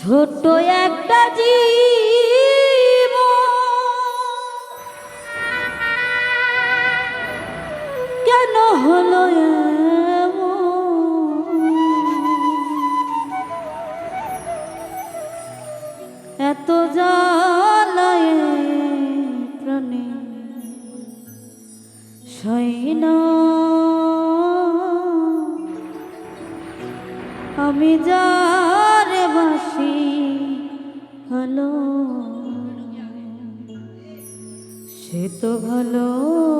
ছোট্ট একটা জীব তো ভালো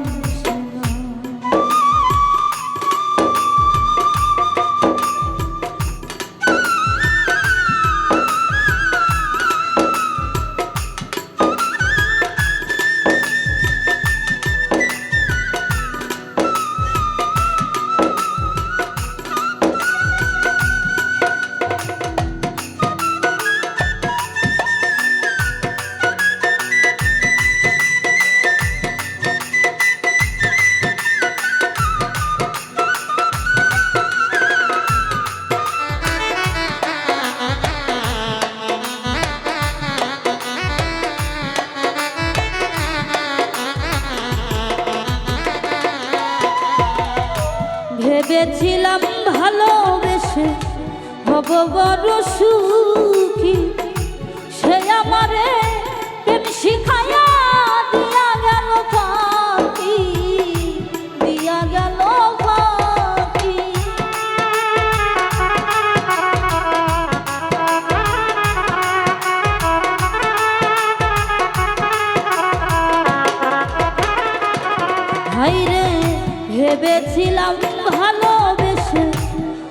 বড় সুখী সে আমারে প্রেম শিখাইয়া দিয়া গেল ফাঁকি দিয়া গেল ভেবেছিলাম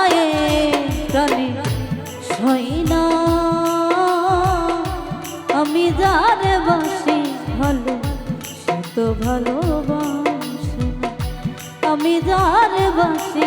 জানায় প্রাণে সই না। আমি যারে বাসি ভালো সে তো ভালোবাসে আমি যারে বাসি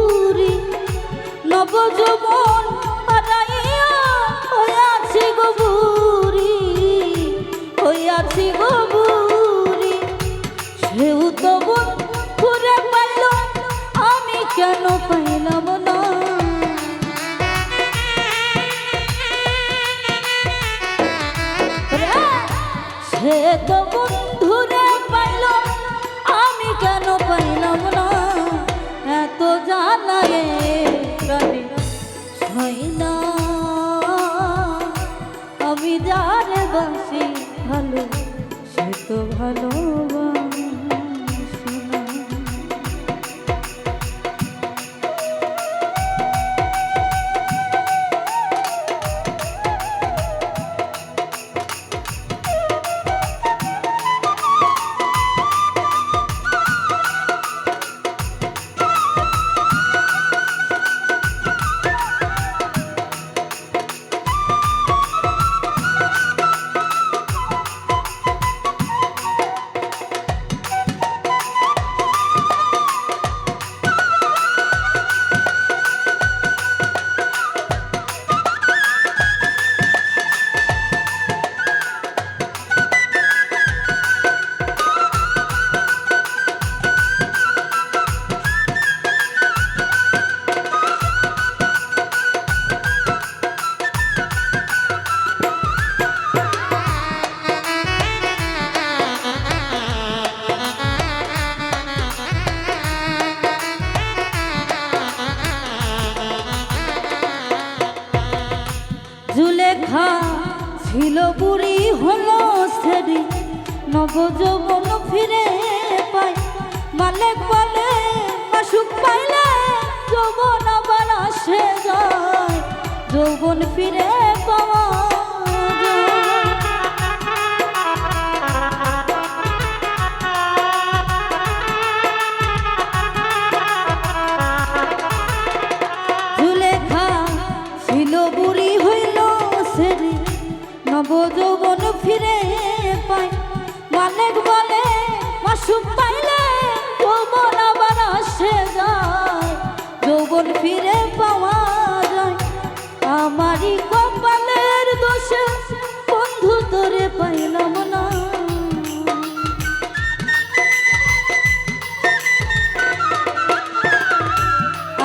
নবযৌবন হারাইয়া হইয়াছি গবুরি হইয়াছি গবুরি সেও তো ঘুরে পাইল, আমি কেন পাইলাম না? সে তো বন্ধুরে পাইল, আমি কেন পাইলাম না? এত জানায়ে ভালো সে তো ভালোবাসে বুড়ি হলো সেরি নবযৌবন ফিরে পায়। মালেক বলে, মাসুক পাইলে যৌবন আবার আসে যায়। যৌবন ফিরে আমারই কপালের দোষে বন্ধু তোরে পাইলাম না।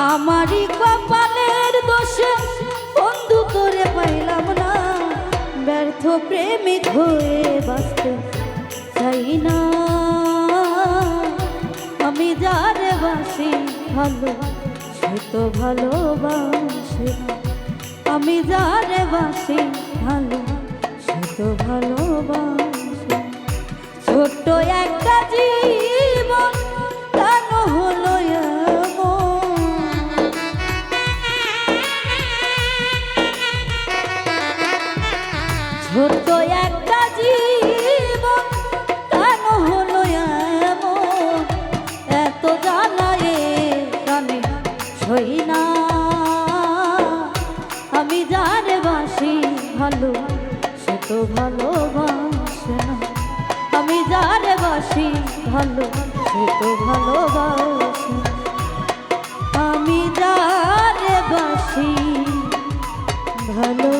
আমারই কপালের দোষে বন্ধু তোরে পাইলাম না। ব্যর্থ প্রেমিক হয়ে বাঁচতে চাই না। আমি যারে বাসি ভালো, সে তো ভালোবাসে না। আমি যারে বাসি ভালো সে তো ভালোবাসে। ছোট্ট একটা জীবন সে তো ভালোবাসে। আমি যারে বাসি ভালো